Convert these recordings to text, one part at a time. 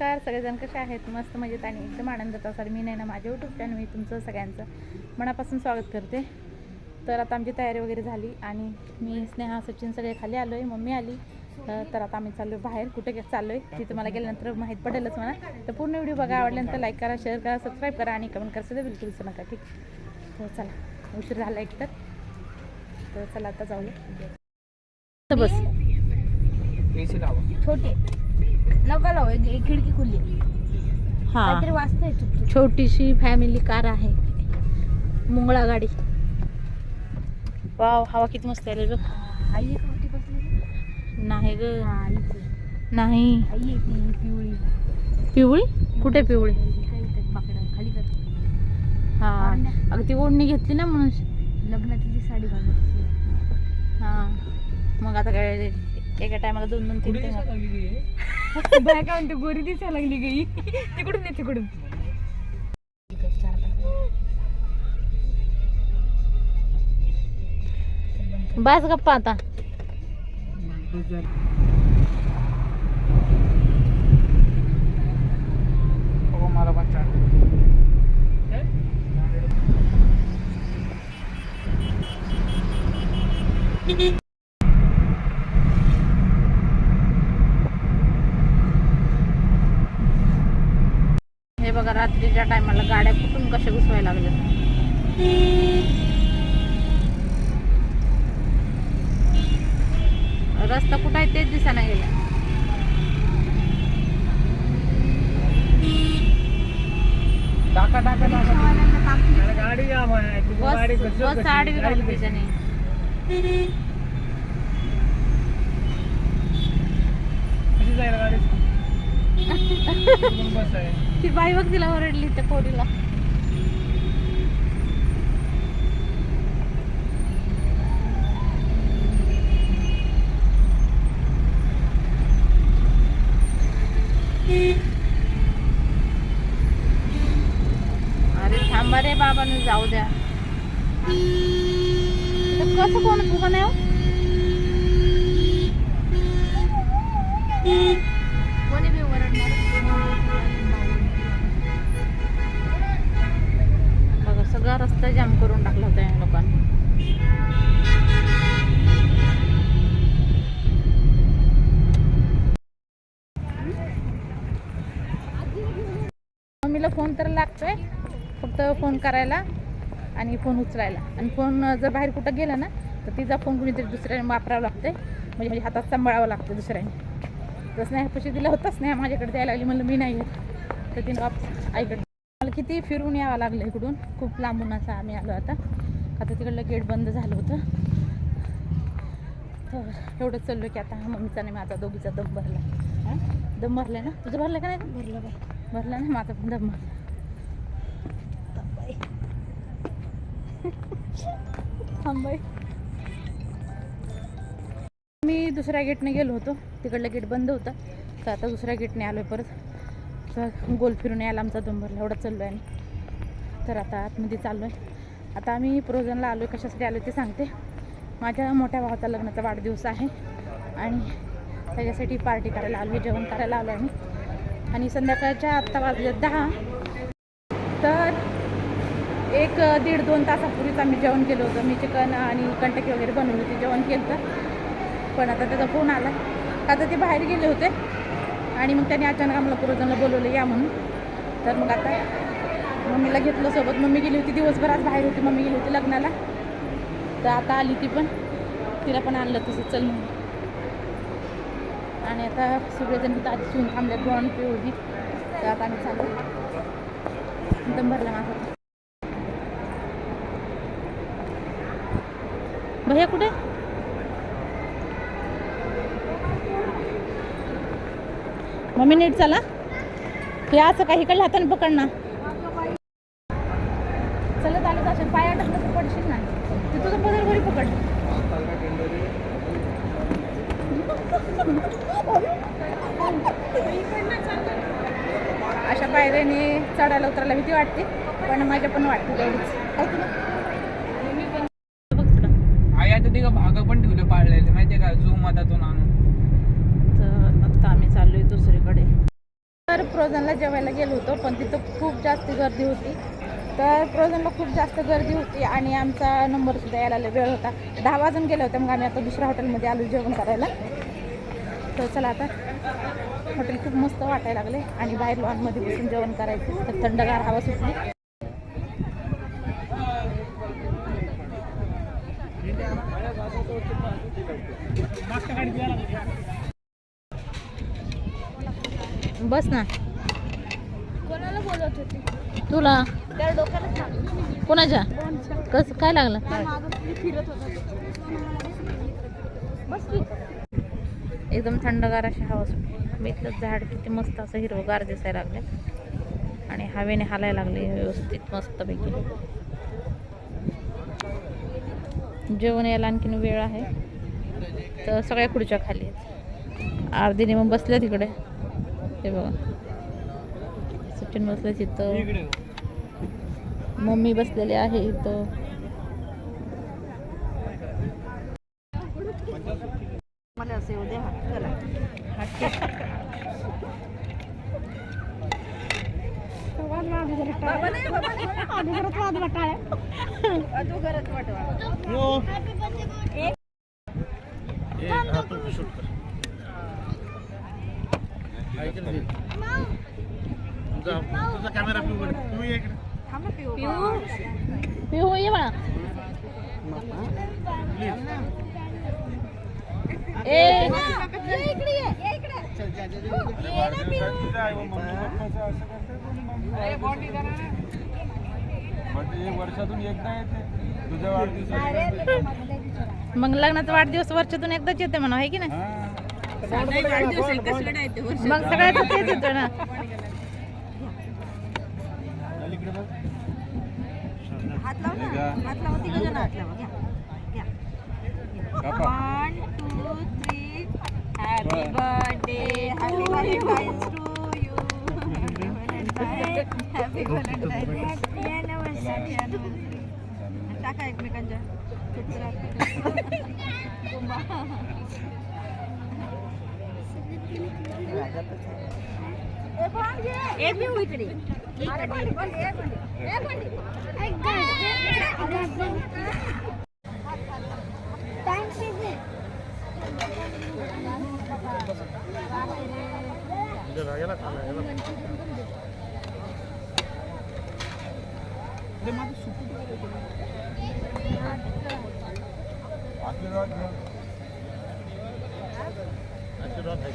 नमस्कार सगळेजण कसे आहेत? मस्त मजेत आणि एकदम आनंदात असाल मी नाही ना माझ्या यूट्यूब चॅनल मी तुमचं सगळ्यांचं मनापासून स्वागत करते. तर आता आमची तयारी वगैरे झाली आणि मी स्नेहा सचिन सगळे खाली आलो आहे मम्मी आली. तर आता आम्ही चाललो बाहेर कुठे चाललो आहे ती तुम्हाला गेल्यानंतर माहीत पडेलच मला. तर पूर्ण व्हिडिओ बघा आवडल्यानंतर लाईक करा शेअर करा सबस्क्राईब करा आणि कमेंट करा. सुद्धा बिलकुल विसरू नका ठीक? तर चला उशीर झाला एक तर चला आता जाऊया. बस. छोटे. नका लावू एक एक खिडकी खुली हां. काहीतरी वाचतंय चुक छोटीशी फॅमिली कार आहे. मुंगळा गाडी. वाव हवा किती मस्त आहे रे आई एक होती बसली नाही ग. हा आईच. नाही. आई आहे ती पिवळी. पिवळी? कुठे पिवळी काही इथं बाकडं खाली कर. हा. अगं ती ओढणी घेतली ना म्हणून. लग्नाची ती साडी घालत होती. हा. मग आता काय? एका टायमाला दोन दोन तीन तीन बाय काय म्हणते गोरी दिसायला लागली गई तिकडून ये तिकडून. बस गप्पा आता. मला पण चार हे रात्रीच्या टायमाला गाड्या कुठून कशा घुसवायला लागल्या रस्ता कुठं आहे तेच दिसायला गेला. टाका टाका गाडी गाडी बस आडवी गाडी त्याच्याने ती बाई बघ तिला ओरडली त्या पोरीला. अरे थांब रे बाबांनो जाऊ द्या. इथं कसं कोण उभं नाही हो? मम्मीला फोन तर लागतोय फक्त फोन करायला आणि फोन उचलायला. आणि फोन जर बाहेर कुठं गेला ना तर तिचा फोन कुणीतरी दुसऱ्याने वापरावा लागते म्हणजे म्हणजे हातात सांभाळावं लागतं दुसऱ्याने. तर स्नेहापाशी दिला होताच नाही माझ्याकडे द्यायला लागली म्हणलं मी नाही येत. तर तिने वापस आईकडे मला किती फिरून यावं लागलं इकडून. खूप लांबून असं आम्ही आलो आता. आता तिकडलं गेट बंद झालं होतं. तर एवढं चाललो की आता मम्मीचा नाही माझा दोघीचा दम भरला. हां? दम भरला ना? तुझं भरलं का नाही? भरलं बाय भरला ना माझा पण दम थांबाई मी दुसऱ्या गेटने गेलो होतो. तिकडलं गेट बंद होतं. तर आता दुसऱ्या गेटने आलो परत. तर गोल फिरून यायला आमचा दम भरला. एवढा चाललो आहे तर आता आतमध्ये चाललो आहे आता आम्ही प्रोजनला आलो आहे कशासाठी आलो ते सांगते. माझ्या मोठ्या भावाचा लग्नाचा वाढदिवस आहे. आणि त्याच्यासाठी पार्टी करायला आलो आहे जेवण करायला आलो आहे आम्ही. आणि संध्याकाळच्या आत्ता वाजल्यात दहा. तर एक दीड दोन तासापूर्वीच आम्ही जेवण केलं होतं. मी चिकन आणि कंटकी वगैरे बनवली होती जेवण केलं तर पण आता त्याचा फोन आला. आता ते बाहेर गेले होते. आणि मग त्याने अचानक आम्हाला पुरोजनला बोलवलं या म्हणून. तर मग आता मम्मीला घेतलं सोबत. मम्मी गेली होती दिवसभर आज बाहेर होती. मम्मी गेली होती लग्नाला. तर आता आली ती पण. तिला पण आणलं तसं चल म्हणून. आणि आता सगळेजण तिथं आधी शिवून थांबले दोन पिवळी तर आता आम्ही चालू. दम भरला माझा. भैया कुठे? मम्मी नीट चला. हे असं काही इकडल्या हाताने पकड ना चलत आलं असेल पाया टाकलं तर पडशील ना ते तुझं पदर घरी पकड पायऱ्याने चढायला उतरायला भीती वाटते पण माझ्या पण वाटते तेवढीच. तिकडं. आई आता ते भाग पण ठेवले पाळलेले माहितीये का? झूम मधातून आणून. तर आता आम्ही चाललोय दुसरीकडे. तर फ्रोझनला जेवायला गेलो होतो पण तिथं खूप जास्त गर्दी होती. तर फ्रोझनला खूप जास्त गर्दी होती आणि आमचा नंबरसुद्धा यायला लय वेळ होता. दहा वाजून गेले होते मग आम्ही आता दुसऱ्या हॉटेलमध्ये आलो जेवण करायला. तर चला आता. हॉटेल खूप मस्त वाटायला लागले. आणि बाहेर लॉनमध्ये बसून जेवण करायचं. तर थंडगार हवा सुटली. बस ना. कोणाला बोलत होते? तुला? त्या डोक्याला कोणाच्या? कसं काय लागलं? फिरत होता. बस की. एकदम थंडगार अशी हवा सुटली. इथलं झाड किती मस्त असं हिरवगार दिसायला लागले आणि हवेने हालायला लागले व्यवस्थित मस्तपैकी. जेवण यायला आणखीन वेळ आहे. तर सगळ्या खुर्च्या खाली आहेत. अर्धीने मग बसल्या तिकडे. ते बघा. सचिन बसले तिथं. मम्मी बसलेली आहे इथं. अधोगरच वाद वाटाळ अधोगरच वाटवा तुझा कॅमेरा पिऊ पिऊ इकडे पिऊ पिऊ ये बाळा ए इकडे ये वर्षातून एकदा येते तुझ्या मग लग्नाचा वाढदिवस वर्षातून एकदाच येते म्हणा आहे की नाही? मग सगळ्यात तेच येतो ना. हात लाव ना हात लावा तिघ जण हात लावा घ्या one two three happy birthday टाका एकमेकांच्या एक मी इकडे याला खाला याला अरे माझं सुकू आशीर्वाद घ्या आशीर्वाद आहे.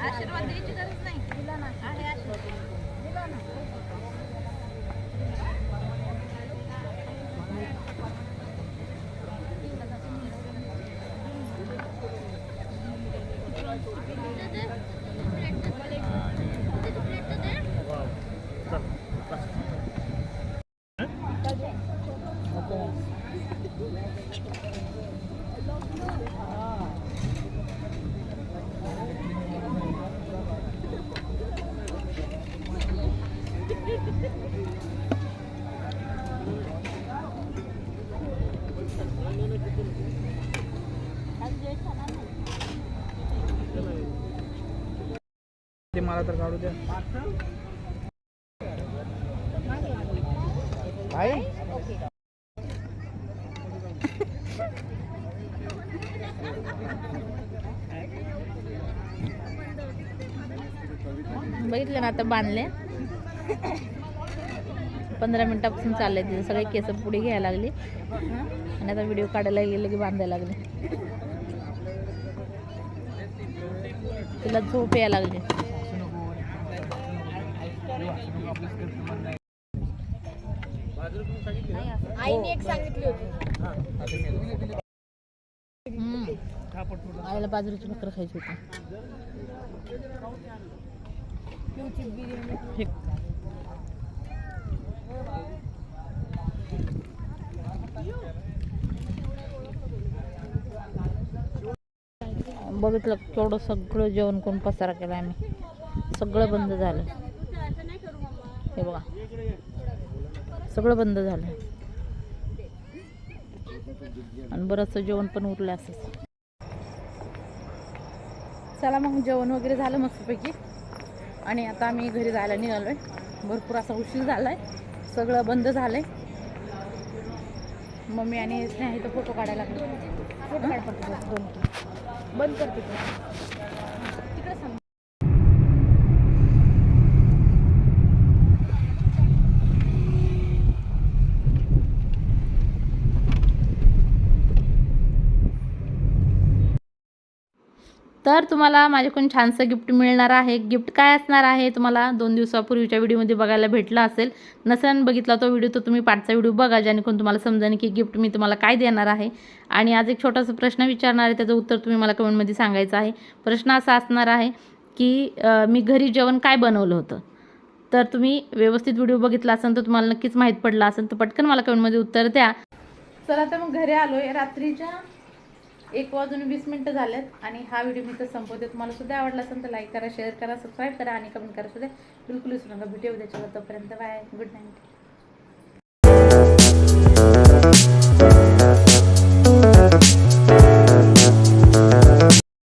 आशीर्वाद द्यायची गरज नाही. दिला ना. आहे आशीर्वाद. दिला ना. मला तर काढू द्या. बघितलं ना आता बांधले. पंधरा मिनिटापासून चाललंय तिथे. सगळे केस पुढे घ्यायला लागले. आणि आता व्हिडिओ काढायला गेले की बांधायला लागले. तिला झोप यायला लागली. आईने एक सांगितली होती. आईला बाजरीची भाकर खायची होती. बघितलं केवढं सगळं जेवण करून पसारा केला आम्ही. सगळं बंद झालं हे बघा. सगळं बंद झालं आणि बरंचसं जेवण पण उरलं असंच. चला मग जेवण वगैरे झालं मस्तपैकी. आणि आता आम्ही घरी जायला निघालो आहे भरपूर असा उशीर झाला आहे सगळं बंद झालं आहे मम्मी आणि स्नेहा इथं फोटो काढायला लागले. फोटो काढ दोन. बंद करते तिकडे सांग. तर तुम्हाला माझ्याकडून छानसं गिफ्ट मिळणार आहे. गिफ्ट काय असणार आहे? तुम्हाला दोन दिवसापूर्वीच्या व्हिडिओमध्ये बघायला भेटला असेल. नसेल बघितला तो व्हिडिओ तर तुम्ही पाठचा व्हिडिओ बघा जेणेकरून तुम्हाला समजेल की गिफ्ट मी तुम्हाला काय देणार आहे. आणि आज एक छोटासा प्रश्न विचारणार आहे त्याचं उत्तर तुम्ही मला कमेंटमध्ये सांगायचं आहे. प्रश्न असा असणार आहे की मी घरी जेवण काय बनवलं होतं? तर तुम्ही व्यवस्थित व्हिडिओ बघितला असेल तर तुम्हाला नक्कीच माहीत पडला असेल तर पटकन मला कमेंटमध्ये उत्तर द्या. चला आता मग घरी आलो आहे रात्रीच्या एक वाजून वीस मिनटं झालेत आणि हा व्हिडिओ मी तर संपवते. तुम्हाला सुद्धा आवडला असेल तर लाईक करा शेअर करा सबस्क्राईब करा आणि कमेंट करा सुद्धा. बिलकुल विसरू नका. भेटू उद्याच्या तोपर्यंत. Bye good night